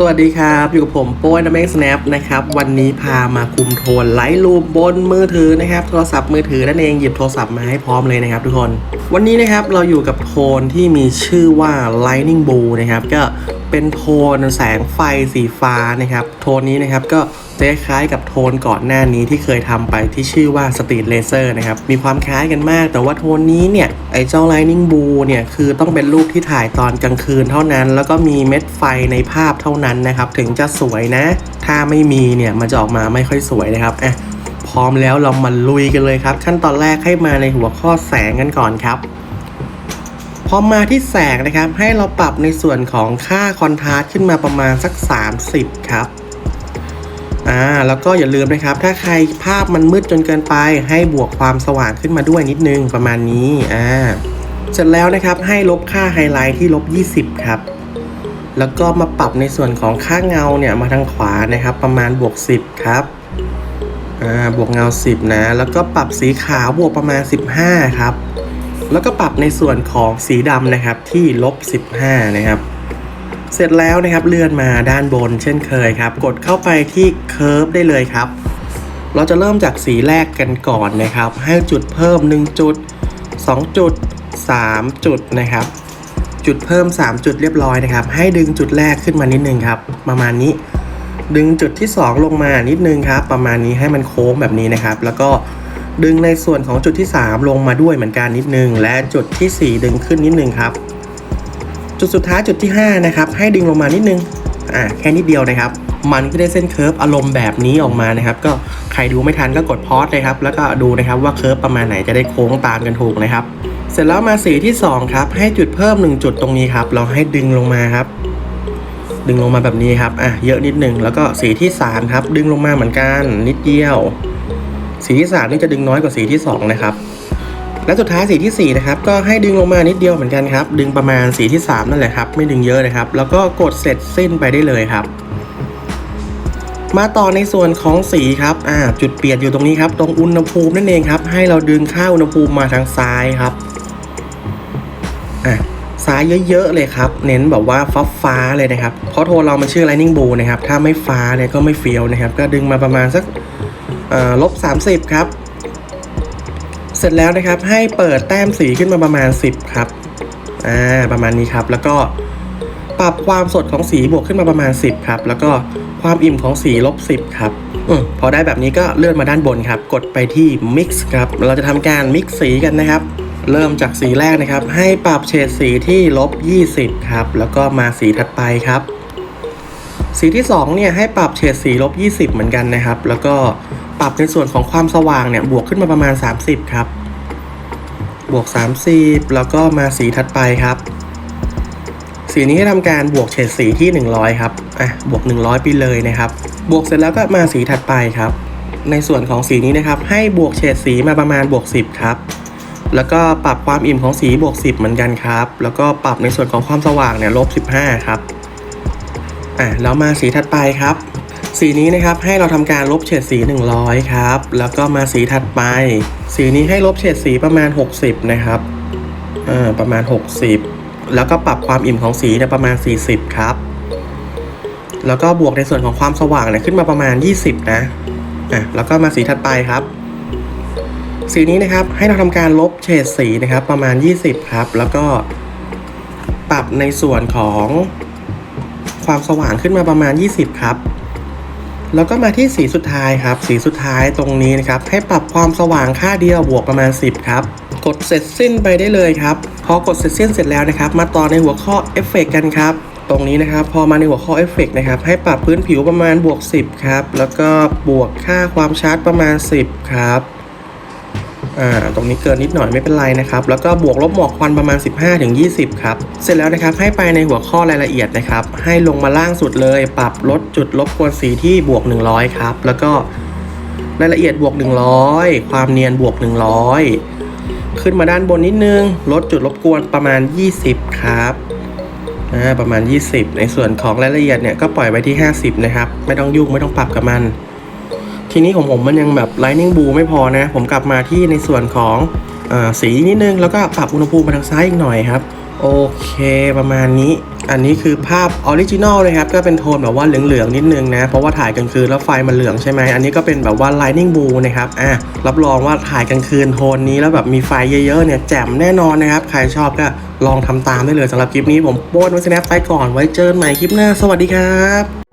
สวัสดีครับ อยู่กับผมโป้ยน้ำเองสแนปนะครับ วันนี้พามาคุมโทนไลท์รูมบนมือถือนะครับ โทรศัพท์มือถือนั่นเองหยิบโทรศัพท์มาให้พร้อมเลยนะครับทุกคน วันนี้นะครับเราอยู่กับโทนที่มีชื่อว่า Lightning Blue นะครับ ก็เป็นโทนแสงไฟสีฟ้านะครับ โทนนี้นะครับก็ จะคล้ายกับโทนก่อนหน้านี้ที่เคยทำไปที่ชื่อว่า Street Laser นะครับ มีความคล้ายกันมาก แต่ว่าโทนนี้เนี่ยไอ้เจ้า Lightning Blue เนี่ยคือต้องเป็นรูปที่ถ่ายตอนกลางคืนเท่านั้น แล้วก็มีเม็ดไฟในภาพเท่านั้นนะครับ ถึงจะสวยนะ ถ้าไม่มีเนี่ยมันจะออกมาไม่ค่อยสวยนะครับอะพร้อมแล้วเรามาลุยกันเลยครับ ขั้นตอนแรกให้มาในหัวข้อแสงกันก่อนครับพอมาที่แสงนะครับให้เราปรับในส่วนของค่าคอนทราสต์ขึ้นมาประมาณสัก 30 ครับ อ่าแล้วก็อย่าลืมนะครับ ถ้าใครภาพมันมืดจนเกินไป ให้บวกความสว่างขึ้นมาด้วยนิดนึงประมาณนี้อ่าเสร็จแล้วนะครับให้ลบค่าไฮไลท์ที่ลบ 20 ครับ แล้วก็มาปรับในส่วนของค่าเงาเนี่ยมาทางขวานะครับ ประมาณบวก 10 ครับอ่าบวกเงา 10 นะ แล้วก็ปรับสีขาวบวกประมาณ 15 ครับ แล้วก็ปรับในส่วนของสีดำนะครับที่ลบ 15 นะครับ เสร็จแล้วนะครับเลื่อนมาด้านบนเช่นเคยครับ กดเข้าไปที่เคิร์ฟได้เลยครับ เราจะเริ่มจากสีแรกกันก่อนนะครับ ให้จุดเพิ่ม 1 จุด 2 จุด 3 จุดนะครับ จุดเพิ่ม 3 จุดเรียบร้อยนะครับ ให้ดึงจุดแรกขึ้นมานิดนึงครับ ประมาณนี้ ดึงจุดที่ 2 ลงมานิดนึงครับ ประมาณนี้ให้มันโค้งแบบนี้นะครับ แล้วก็ดึงในส่วนของจุดที่ 3 ลงมาด้วยเหมือนกันนิดนึง และจุดทีสี่4 ดึงขึ้นนิดนึงครับ จุดสุดท้ายจุดที่5นะครับให้ดึงลงมานิดนึงอ่าแค่นิดเดียวนะครับ มันก็ได้เส้นเคิร์ฟอารมณ์แบบนี้ออกมานะครับ ก็ใครดูไม่ทันก็กดพอสเลยครับ แล้วก็ดูนะครับว่าเคิร์ฟประมาณไหนจะได้โค้งตามกันถูกนะครับ เสร็จแล้วมาสีที่2ครับให้จุดเพิ่ม 1 จุดตรงนี้ครับ เราให้ดึงลงมาครับ ดึงลงมาแบบนี้ครับอะเยอะนิดหนึ่งแล้วก็สีที่3ครับดึงลงมาเหมือนกันนิดเดียว สีที่3นี่จะดึงน้อยกว่าสีที่2นะครับ และสุดท้ายสีที่ 4 นะครับ ก็ให้ดึงลงมานิดเดียวเหมือนกันครับ ดึงประมาณสีที่ 3 นั่นแหละครับ ไม่ดึงเยอะนะครับ แล้วก็กดเสร็จสิ้นไปได้เลยครับ มาต่อในส่วนของสีครับอ่าจุดเปลี่ยนอยู่ตรงนี้ครับ ตรงอุณหภูมินั่นเองครับ ให้เราดึงค่าอุณหภูมิมาทางซ้ายครับอะซ้ายเยอะๆเลยครับ เน้นแบบว่าฟ้าฟ้าเลยนะครับ เพราะโทนเรามันชื่อ Lightning Blue นะครับ ถ้าไม่ฟ้าเนี่ยก็ไม่เฟี้ยวนะครับ ก็ดึงมาประมาณสักลบ30ครับ เสร็จแล้วนะครับให้เปิดแต้มสีขึ้นมาประมาณ 10 ครับอ่าประมาณนี้ครับ แล้วก็ปรับความสดของสีบวกขึ้นมาประมาณ 10 ครับ แล้วก็ความอิ่มของสีลบ 10 ครับอพอได้แบบนี้ก็เลื่อนมาด้านบนครับ กดไปที่ Mix ครับ เราจะทำการ Mix สีกันนะครับ เริ่มจากสีแรกนะครับ ให้ปรับเฉดสีที่ลบ 20 ครับ แล้วก็มาสีถัดไปครับ สีที่2เนี่ยให้ปรับเฉดสีลบ20 เหมือนกันนะครับ แล้วก็ปรับในส่วนของความสว่างเนี่ยบวกขึ้นมาประมาณ 30 ครับ บวก 30 แล้วก็มาสีถัดไปครับ สีนี้ให้ทำการบวกเฉดสีที่ 100 ครับ อะ บวก 100 ไปเลยนะครับ บวกเสร็จแล้วก็มาสีถัดไปครับ ในส่วนของสีนี้นะครับให้บวกเฉดสีมาประมาณบวก 10 ครับ แล้วก็ปรับความอิ่มของสีบวก 10 เหมือนกันครับ แล้วก็ปรับในส่วนของความสว่างเนี่ยลบ 15 ครับ อะแล้วมาสีถัดไปครับ สีนี้นะครับให้เราทำการลบเฉดสี 100 ครับ แล้วก็มาสีถัดไป สีนี้ให้ลบเฉดสีประมาณ 60 นะครับเออประมาณ 60 แล้วก็ปรับความอิ่มของสีเนี่ยประมาณ 40 ครับ แล้วก็บวกในส่วนของความสว่างเนี่ยขึ้นมาประมาณ 20 นะอะแล้วก็มาสีถัดไปครับสีนี้นะครับให้เราทำการลบเฉดสีนะครับประมาณ 20 ครับ แล้วก็ปรับในส่วนของ ความสว่างขึ้นมาประมาณ 20 ครับ แล้วก็มาที่สีสุดท้ายครับ สีสุดท้ายตรงนี้นะครับ ให้ปรับความสว่างค่าเดียวบวกประมาณ 10 ครับ กดเสร็จสิ้นไปได้เลยครับ พอกดเสร็จสิ้นเสร็จแล้วนะครับ มาต่อในหัวข้อเอฟเฟกกันครับตรงนี้นะครับพอมาในหัวข้อเอฟเฟกนะครับให้ปรับพื้นผิวประมาณบวก 10 ครับ แล้วก็บวกค่าความชัดประมาณ 10 ครับ อ่าตรงนี้เกินนิดหน่อยไม่เป็นไรนะครับ แล้วก็บวกลบหมอกควันประมาณ 15-20ถึง20 ครับ เสร็จแล้วนะครับให้ไปในหัวข้อรายละเอียดนะครับ ให้ลงมาล่างสุดเลย ปรับลดจุดลบกวนสีที่บวก 100 ครับ แล้วก็รายละเอียดบวก 100 ความเนียนบวก 100 ขึ้นมาด้านบนนิดนึง ลดจุดรบกวนประมาณ 20 ครับอ่าประมาณ 20 ในส่วนของรายละเอียดเนี่ยก็ปล่อยไว้ที่ 50 นะครับ ไม่ต้องยุ่งไม่ต้องปรับกับมัน ทีนี้ของผมมันยังแบบ Lightning Blue ไม่พอนะ ผมกลับมาที่ในส่วนของอสีนิดนึง แล้วก็ปรับอุณหภูมิมาทางซ้ายอีกหน่อยครับ โอเคประมาณนี้ อันนี้คือภาพออริจินอลเลยครับ ก็เป็นโทนแบบว่าเหลืองๆนิดนึงนะ เพราะว่าถ่ายกลางคืนแล้วไฟมันเหลืองใช่ไหม อันนี้ก็เป็นแบบว่า Lightning Blue นะครับ อะ รับรองว่าถ่ายกลางคืนโทนนี้แล้วแบบมีไฟเยอะๆเนี่ยแจ่มแน่นอนนะครับ ใครชอบก็ลองทำตามได้เลยสำหรับคลิปนี้ผมโป้นไว้สแนปไปก่อน ไว้เจอกันใหม่คลิปหน้า สวัสดีครับ